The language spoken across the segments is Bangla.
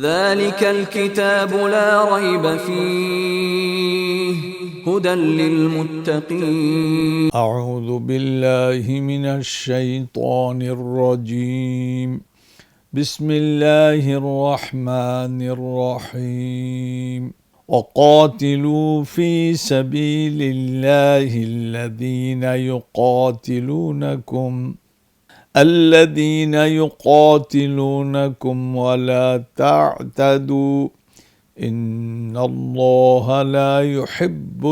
ذلك الكتاب لا ريب فيه هدى للمتقين. أعوذ بالله من الشيطان الرجيم. بسم الله الرحمن الرحيم. وقاتلوا في سبيل الله الذين يقاتلونكم. الذين يقاتلونكم ولا تعتدوا ان الله لا يحب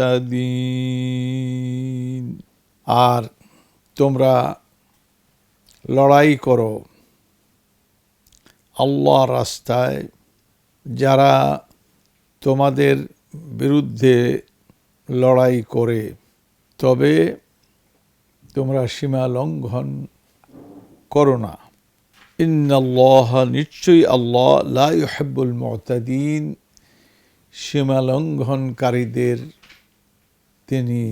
المعتدين আর তোমরা লড়াই করো আল্লাহ রাস্তায় যারা তোমাদের বিরুদ্ধে লড়াই করে তবে তোমরা সীমা লঙ্ঘন করো না। ইন্নাল্লাহ, নিশ্চয়ই আল্লাহ, লা ইউহিব্বুল মুতাদিন। সীমা লঙ্ঘনকারীদের তিনি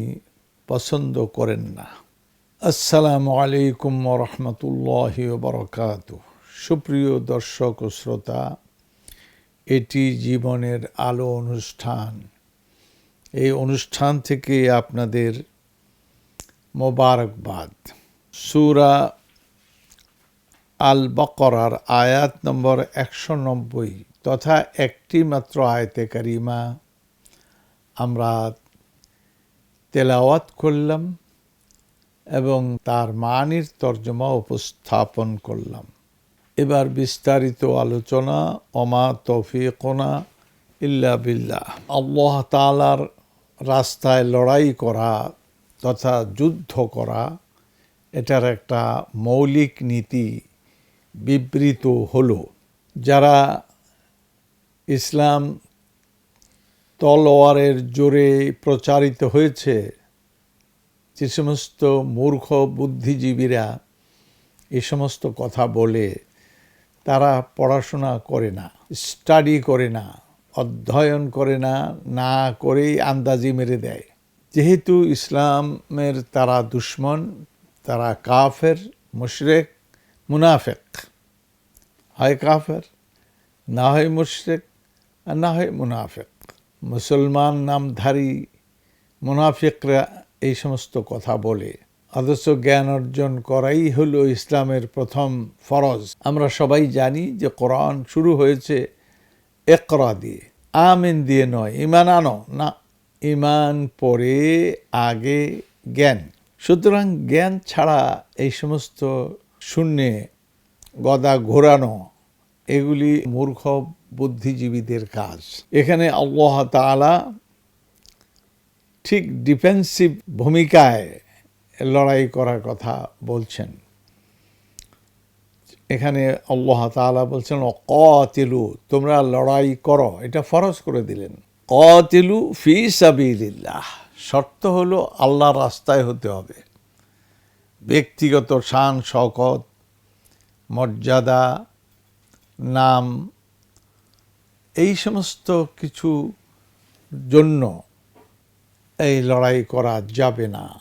পছন্দ করেন না। আসসালামু আলাইকুম রহমতুল্লাহ বরকাত সুপ্রিয় দর্শক ও শ্রোতা, এটি জীবনের আলো অনুষ্ঠান। এই অনুষ্ঠান থেকে আপনাদের মোবারকবাদ। সুরা আল বকরার আয়াত নম্বর একশো নব্বই তথা একটি মাত্র আয়তে কারিমা। আমরা তেলাওয়াত করলাম এবং তার মানির তর্জমা উপস্থাপন করলাম। এবার বিস্তারিত আলোচনা অমা তফিকোনা ইল্লা বিল্লাহ। আল্লাহ তালার রাস্তায় লড়াই করা তথা যুদ্ধ করা, এটার একটা মৌলিক নীতি বিবৃত হলো। যারা ইসলাম তলোয়ারের জোরে প্রচারিত হয়েছে, যে সমস্ত মূর্খ বুদ্ধিজীবীরা এই সমস্ত কথা বলে, তারা পড়াশোনা করে না, স্টাডি করে না, অধ্যয়ন করে না না করেই আন্দাজি মেরে দেয়। যেহেতু ইসলামের তারা দুশ্মন, তারা কাফের, মুশরেক, মুনাফেক। হয় কাফের, না হয় মুশরেক, আর না হয় মুনাফেক। মুসলমান নামধারী মুনাফিকরা এই সমস্ত কথা বলে। অথচ জ্ঞান অর্জন করাই হলো ইসলামের প্রথম ফরজ। আমরা সবাই জানি যে কোরআন শুরু হয়েছে একরা দিয়ে। আমিন দিয়ে নয় ইমান আনো, না। ইমান পরে আগে জ্ঞান। সুতরাং জ্ঞান ছাড়া এই সমস্ত শূন্যে গদা ঘোরানো, এগুলি মূর্খ বুদ্ধিজীবীদের কাজ। এখানে আল্লাহ তালা ঠিক ডিফেন্সিভ ভূমিকায় লড়াই করার কথা বলছেন। এখানে আল্লাহ তালা বলছেন কতিলু তোমরা লড়াই করো। এটা ফরজ করে দিলেন। কতিলু ফি সাবিল্লাহ শর্ত হলো আল্লাহর রাস্তায় হতে হবে। ব্যক্তিগত শান শকত মর্যাদা, নাম, এই সমস্ত কিছু জন্য এই লড়াই করা যাবে না।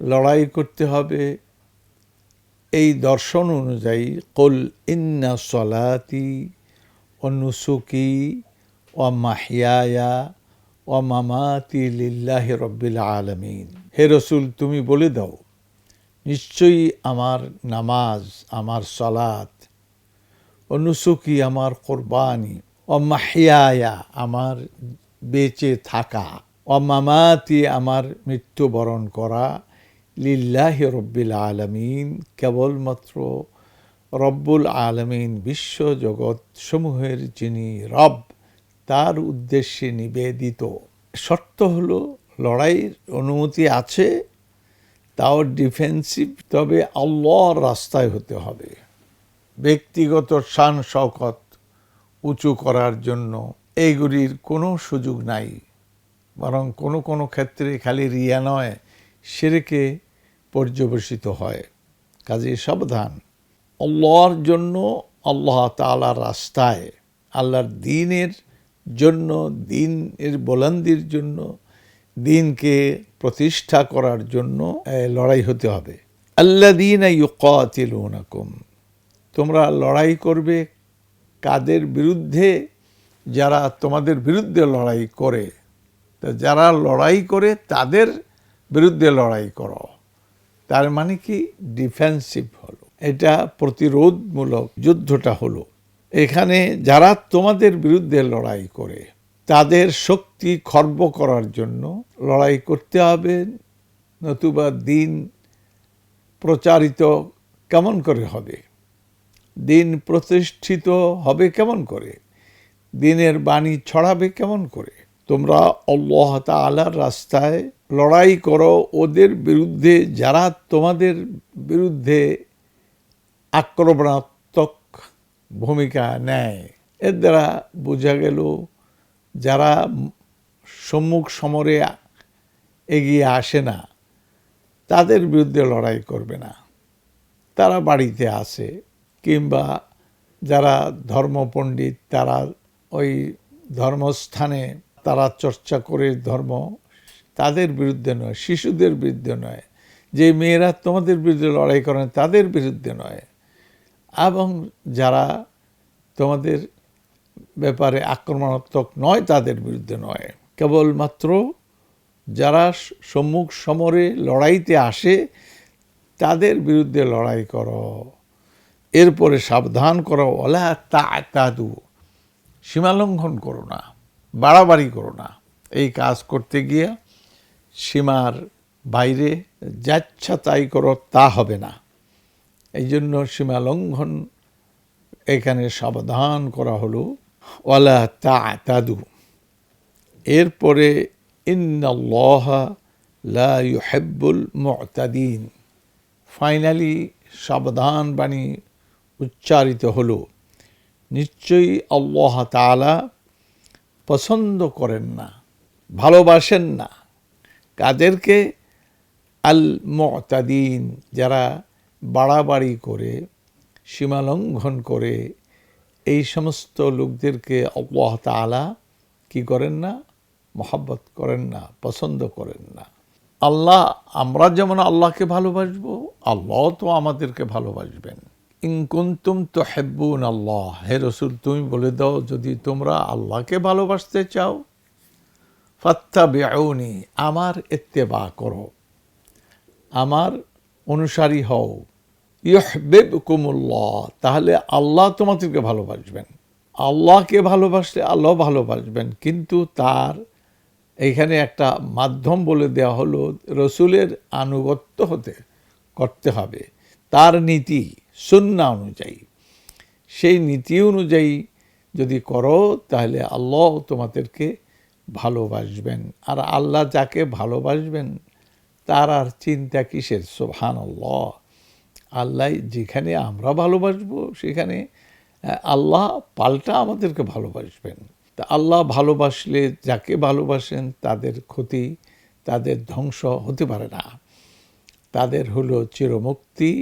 লড়াই করতে হবে এই দর্শন অনুযায়ী, কল ইন্না সলাতি ও নুসুকি ও মাহিয়ায়া ও মামাতি রব্বিল আলমিন। হে রসুল, তুমি বলে দাও, নিশ্চয়ই আমার নামাজ, আমার সলাত ও আমার কোরবানি ও মাহিয়ায়া আমার বেঁচে থাকা ও মামাতি আমার মৃত্যুবরণ করা লিল্লাহ রব্বিল আলমিন, কেবলমাত্র রব্বুল আলমিন বিশ্ব জগৎ সমূহের যিনি রব। তার উদ্দেশ্যে নিবেদিত। শর্ত হলো, লড়াইয়ের অনুমতি আছে, তাও ডিফেন্সিভ তবে আল্লাহর রাস্তায় হতে হবে। ব্যক্তিগত শান শওকত উঁচু করার জন্য এইগুলির কোনো সুযোগ নাই। বরং কোনো কোনো ক্ষেত্রে খালি রিয়া নয় সেরেকে পর্যবেসিত হয়। কাজে সাবধান। আল্লাহর জন্য আল্লাহ তালার রাস্তায়, আল্লাহর দিনের জন্য, দিনের বলান্দির জন্য, দিনকে প্রতিষ্ঠা করার জন্য লড়াই হতে হবে। আল্লাদিন ইউকাতিলুনাকুম, তোমরা লড়াই করবে কাদের বিরুদ্ধে? যারা তোমাদের বিরুদ্ধে লড়াই করে, তা যারা লড়াই করে তাদের বিরুদ্ধে লড়াই করো। তার মানে কি? ডিফেন্সিভ হলো। এটা প্রতিরোধমূলক যুদ্ধটা হলো। এখানে যারা তোমাদের বিরুদ্ধে লড়াই করে, তাদের শক্তি খর্ব করার জন্য লড়াই করতে হবে। নতুবা দিন প্রচারিত কেমন করে হবে? দিন প্রতিষ্ঠিত হবে কেমন করে? দিনের বাণী ছড়াবে কেমন করে? তোমরা আল্লাহ তালার রাস্তায় লড়াই করো। ওদের বিরুদ্ধে, যারা তোমাদের বিরুদ্ধে আক্রমণাত্মক ভূমিকা নেয়। এর দ্বারা বোঝা গেল যারা সম্মুখ সমরে এগিয়ে আসে না, তাদের বিরুদ্ধে লড়াই করবে না। তারা বাড়িতে আসে কিংবা যারা ধর্মপণ্ডিত তারা ওই ধর্মস্থানে তারা চর্চা করে ধর্ম, তাদের বিরুদ্ধে নয়, শিশুদের বিরুদ্ধে নয়। যে মেয়েরা তোমাদের বিরুদ্ধে লড়াই করেন তাদের বিরুদ্ধে নয়। এবং যারা তোমাদের ব্যাপারে আক্রমণাত্মক নয়, তাদের বিরুদ্ধে নয়। কেবলমাত্র যারা সম্মুখ সমরে লড়াইতে আসে, তাদের বিরুদ্ধে লড়াই করো। এরপরে সাবধান করো। ওলা তা তাদু সীমালঙ্ঘন করো না, বাড়াবাড়ি করো না। এই কাজ করতে গিয়ে সীমার বাইরে যাচ্ছা তাই করো, তা হবে না। এই জন্য সীমা লঙ্ঘন এখানে সাবধান করা হলো। ওয়ালা তা তাদু এরপরে ইন্নাল্লাহ লা ফাইনালি সাবধান বাণী উচ্চারিত হলো। নিশ্চয়ই আল্লাহ তাআলা পছন্দ করেন না, ভালোবাসেন না। কাদেরকে? আল মতাদিন যারা বাড়াবাড়ি করে সীমালঙ্ঘন করে, এই সমস্ত লোকদেরকে আল্লাহ তাআলা কি করেন না? মহাব্বত করেন না, পছন্দ করেন না। আল্লাহ, আমরা যেমন আল্লাহকে ভালোবাসবো, আল্লাহ তো আমাদেরকে ভালোবাসবেন। ইনকুন্তুম তো হেব্বুন আল্লাহ, হে রসুল, তুমি বলে দাও, যদি তোমরা আল্লাহকে ভালোবাসতে চাও ফাত্তা বেউনি আমার এত্তেবা করো। আমার অনুসারী হও। ইহবেব কুমুল্লাহ তাহলে আল্লাহ তোমাদেরকে ভালোবাসবেন। আল্লাহকে ভালোবাসলে আল্লাহ ভালোবাসবেন। কিন্তু তার এইখানে একটা মাধ্যম বলে দেওয়া হলো, রসুলের আনুগত্য হতে করতে হবে। তার নীতি সুন্না অনুযায়ী। সেই নীতি অনুযায়ী যদি করো, তাহলে আল্লাহ তোমাদেরকে ভালোবাসবেন। আর আল্লাহ যাকে ভালোবাসবেন তার আর চিন্তা কিসের? সোহান আল্লাহ আল্লাহ যেখানে আমরা ভালোবাসবো, সেখানে আল্লাহ পাল্টা আমাদেরকে ভালোবাসবেন। তা আল্লাহ ভালোবাসলে যাকে ভালোবাসেন, তাদের ক্ষতি, তাদের ধ্বংস হতে পারে না। তাদের হলো চিরমুক্তি,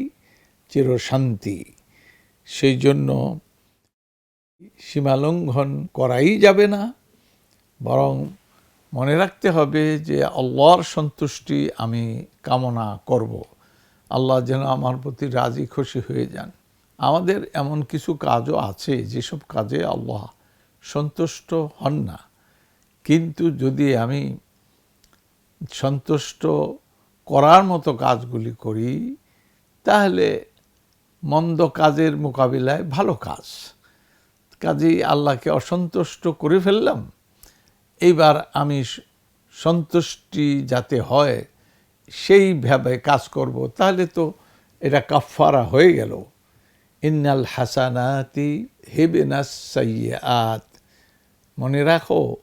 চিরশান্তি। সেই জন্য সীমালঙ্ঘন করাই যাবে না, বরং মনে রাখতে হবে যে আল্লাহর সন্তুষ্টি আমি কামনা করব। আল্লাহ যেন আমার প্রতি রাজি খুশি হয়ে যান। আমাদের এমন কিছু কাজও আছে, যেসব কাজে আল্লাহ সন্তুষ্ট হন না। কিন্তু যদি আমি সন্তুষ্ট করার মতো কাজগুলি করি, তাহলে মন্দ কাজের মোকাবিলায় ভালো কাজ। কাজেই আল্লাহকে অসন্তুষ্ট করে ফেললাম এইবার আমি সন্তুষ্টি যাতে হয় সেইভাবে কাজ করব, তাহলে তো এটা কাফারা হয়ে গেল। ইন্নাল হাসানাতি হেবেনাস সাইয়াত মনে রাখো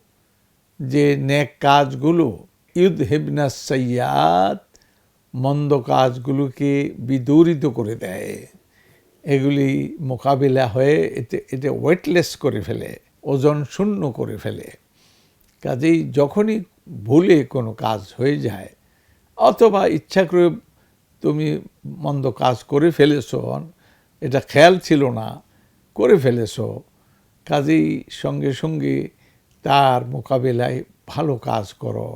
যে নেক কাজগুলো ইউদ হেবনাস সাইয়াত মন্দ কাজগুলোকে বিদূরিত করে দেয়। এগুলি মোকাবিলা হয়ে এতে এটা ওয়েটলেস করে ফেলে, ওজন শূন্য করে ফেলে। কাজেই যখনই ভুলে কোনো কাজ হয়ে যায়, অথবা ইচ্ছা করে তুমি মন্দ কাজ করে ফেলেছ, এটা খেয়াল ছিল না, করে ফেলেছ, কাজেই সঙ্গে সঙ্গে তার মোকাবিলায় ভালো কাজ করো।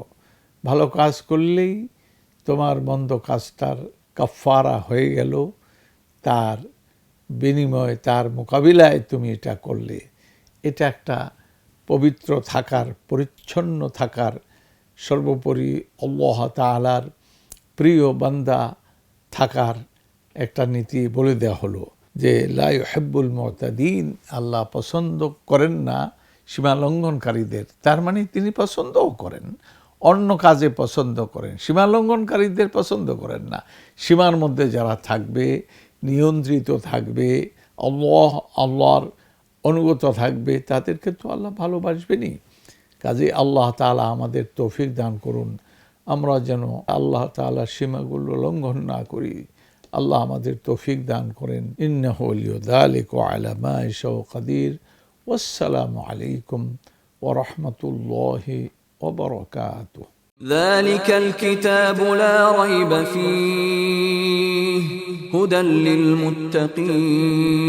ভালো কাজ করলেই তোমার মন্দ কাজটার কাফারা হয়ে গেল, তার বিনিময়ে, তার মোকাবিলায় তুমি এটা করলে। এটা একটা পবিত্র থাকার, পরিচ্ছন্ন থাকার সর্বোপরি আল্লাহ তাআলার প্রিয় বান্দা থাকার একটা নীতি বলে দেওয়া হলো যে লাই হেব্বুল মতাদিন, আল্লাহ পছন্দ করেন না সীমা লঙ্ঘনকারীদের তার মানে তিনি পছন্দও করেন, অন্য কাজে পছন্দ করেন সীমা লঙ্ঘনকারীদের পছন্দ করেন না। সীমার মধ্যে যারা থাকবে, নিয়ন্ত্রিত থাকবে, আল্লাহ, আল্লাহর অনুগত থাকবে তাদেরকে তো আল্লাহ ভালোবাসবেনই কাজে আল্লাহ তাআলা আমাদের তৌফিক দান করুন আমরা যেন আল্লাহ তাআলার সীমাগুলো লঙ্ঘন না করি আল্লাহ আমাদের তৌফিক দান করেন ইন্নাহু লিয়াযালিক আলা মা ইয়াশাউ কাদির ওয়াসসালামু আলাইকুম ওয়া রাহমাতুল্লাহি ওয়া বারাকাতুহু ذلك الكتاب لا ريب فيه هدى للمتقين